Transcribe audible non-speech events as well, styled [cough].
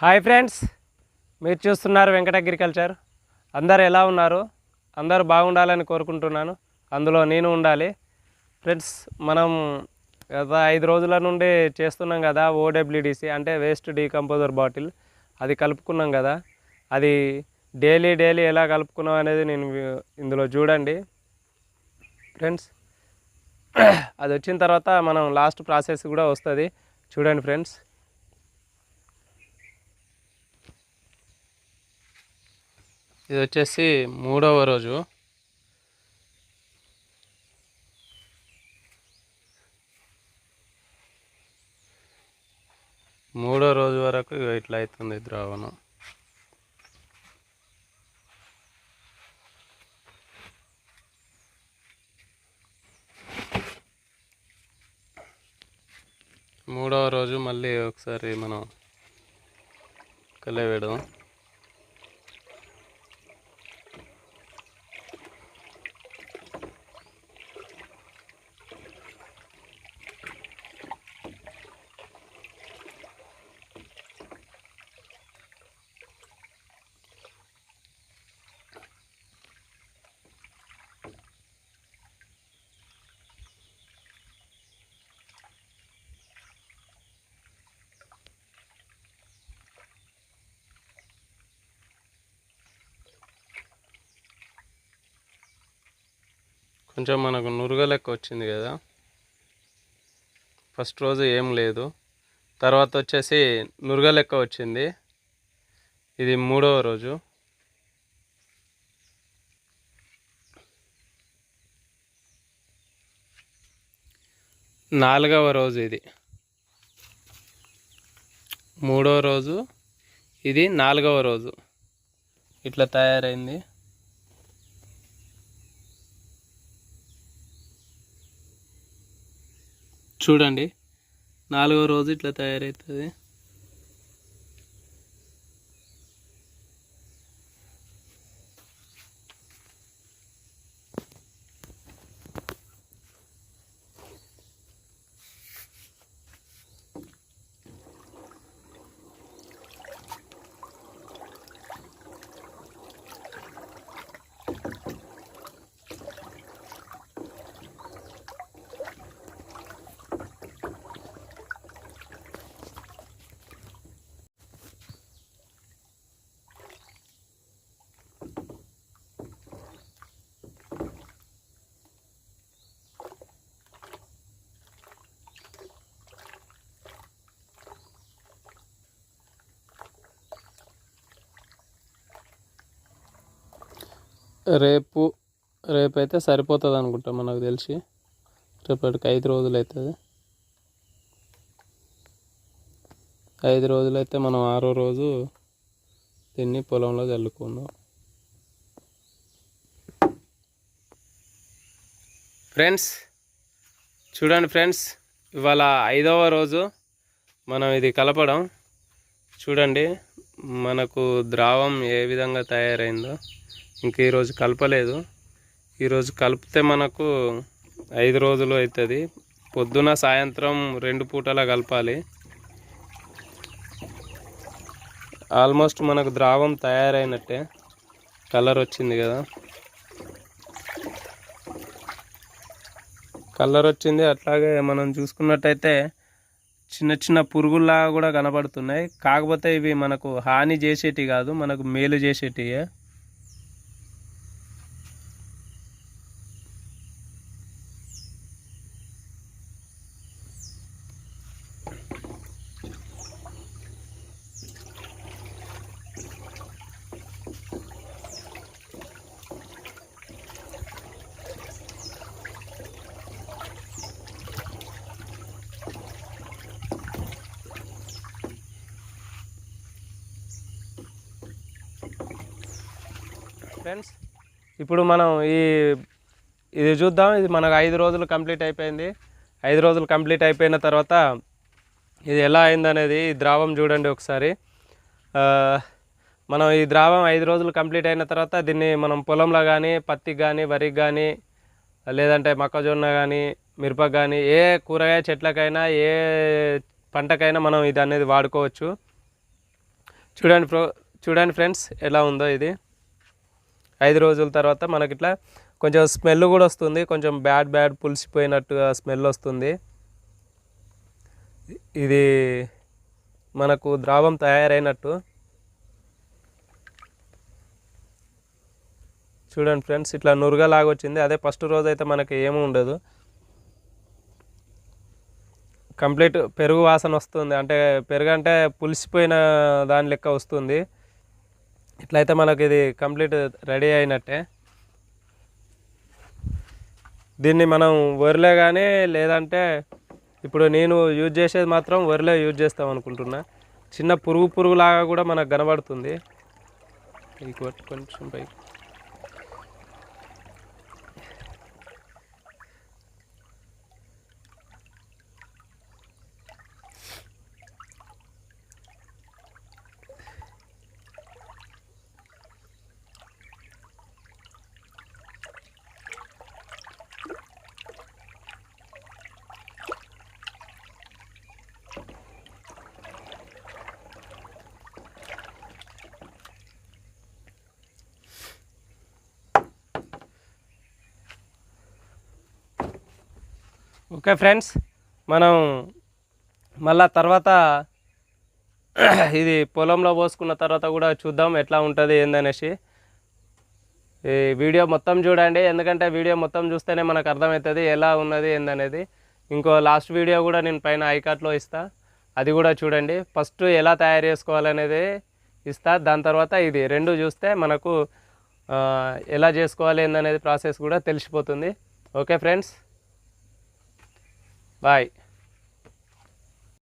Hi friends మీరు చూస్తున్నారు Venkata agriculture. అందరు ఎలా ఉన్నారు? అందరూ బాగుండాలని కోరుకుంటున్నాను. అందులో నేను ఉండాలి. ఫ్రెండ్స్ మనం గత ఐదు రోజుల నుండి చేస్తున్నాం కదా ఓడబ్ల్యూడిసి అంటే వేస్ట్ డీకంపోజర్ బాటిల్. అది కలుపుకున్నాం కదా. అది డైలీ డైలీ ఎలా కలుపుకున్నాం అనేది నేను ఇందులో చూడండి. ఫ్రెండ్స్ అది వచ్చిన తర్వాత మనం లాస్ట్ ప్రాసెస్ కూడా వస్తుంది. చూడండి ఫ్రెండ్స్. ఇది వచ్చేసి మూడవ రోజు. మూడో రోజు వరకు ఇట్లా అవుతుంది ద్రావణం. మూడవ రోజు మళ్ళీ ఒకసారి మనం కలివేయడం కొంచెం మనకు నురుగ లెక్క వచ్చింది కదా. ఫస్ట్ రోజు ఏం లేదు. తర్వాత వచ్చేసి నురుగ లెక్క వచ్చింది. ఇది మూడవ రోజు. నాలుగవ రోజు ఇది. మూడవ రోజు. ఇది నాలుగవ రోజు. ఇట్లా తయారైంది. చూడండి. నాలుగో రోజు ఇట్లా తయారవుతుంది రేపు రేపు అయితే సరిపోతుంది అనుకుంటా మనకు తెలిసి. రేపటికి ఐదు రోజులు అవుతుంది ఐదు రోజులు అయితే మనం ఆరో రోజు దీన్ని పొలంలో చల్లుకుందాం. ఫ్రెండ్స్ చూడండి ఫ్రెండ్స్ ఇవాళ ఐదవ రోజు మనం ఇది కలపడం. చూడండి మనకు ద్రావం ఏ విధంగా తయారైందో. ఇంక ఈరోజు కలపలేదు. ఈరోజు కలిపితే మనకు ఐదు రోజులు అవుతుంది పొద్దున సాయంత్రం రెండు పూటలా కలపాలి. ఆల్మోస్ట్ మనకు ద్రావం తయారైనట్టే. కలర్ వచ్చింది కదా. కలర్ వచ్చింది. అట్లాగే మనం చూసుకున్నట్టయితే చిన్న చిన్న పురుగుల్లాగా కూడా కనబడుతున్నాయి కాకపోతే ఇవి మనకు హాని చేసేటి కాదు మనకు మేలు చేసేటివే ఫ్రెండ్స్. ఇప్పుడు మనం ఈ ఇది చూద్దాం. ఇది మనకు ఐదు రోజులు కంప్లీట్ అయిపోయింది. ఐదు రోజులు కంప్లీట్ అయిపోయిన తర్వాత ఇది ఎలా అయిందనేది ఈ ద్రావం చూడండి ఒకసారి. మనం ఈ ద్రావం ఐదు రోజులు కంప్లీట్ అయిన తర్వాత దీన్ని మనం పొలంలో కానీ పత్తికి కానీ వరికి కానీ లేదంటే మొక్కజొన్న కానీ మిరపకు కానీ ఏ కూరగాయ చెట్లకైనా ఏ పంటకైనా మనం ఇది అనేది వాడుకోవచ్చు. చూడండి ప్రో చూడండి ఫ్రెండ్స్ ఎలా ఉందో ఇది. ఐదు రోజుల తర్వాత మనకి ఇట్లా కొంచెం స్మెల్ కూడా వస్తుంది. కొంచెం బ్యాడ్ బ్యాడ్ పులిసిపోయినట్టుగా స్మెల్ వస్తుంది. ఇది మనకు ద్రావం తయారైనట్టు. చూడండి ఫ్రెండ్స్ ఇట్లా నురగలాగా వచ్చింది అదే ఫస్ట్ రోజు అయితే మనకి ఏమీ ఉండదు. కంప్లీట్ పెరుగు వాసన వస్తుంది. అంటే పెరుగు అంటే పులిసిపోయిన దాని లెక్క వస్తుంది. ఇట్లయితే మనకి ఇది కంప్లీట్ రెడీ అయినట్టే. దీన్ని మనం వరిలే కానీ లేదంటే ఇప్పుడు నేను యూజ్ చేసేది మాత్రం వరిలే యూజ్ చేస్తాం అనుకుంటున్నా. చిన్న పురుగు పురుగు లాగా కూడా మనకు కనబడుతుంది. ఇది కొంచెం పైకి. Okay friends. మనం మళ్ళా తర్వాత [clears throat] ఇది పొలంలో పోసుకున్న తర్వాత కూడా చూద్దాం ఎట్లా ఉంటుంది ఏందనేసి. ఈ వీడియో మొత్తం చూడండి. ఎందుకంటే వీడియో మొత్తం చూస్తేనే మనకు అర్థమవుతుంది ఎలా ఉన్నది ఏందనేది. ఇంకో లాస్ట్ వీడియో కూడా నేను పైన ఐకాట్లో ఇస్తా. అది కూడా చూడండి. ఫస్ట్ ఎలా తయారు చేసుకోవాలనేది ఇస్తా. దాని తర్వాత ఇది రెండు చూస్తే మనకు ఎలా చేసుకోవాలి ఏందనేది ప్రాసెస్ కూడా తెలిసిపోతుంది. Okay friends. Bye.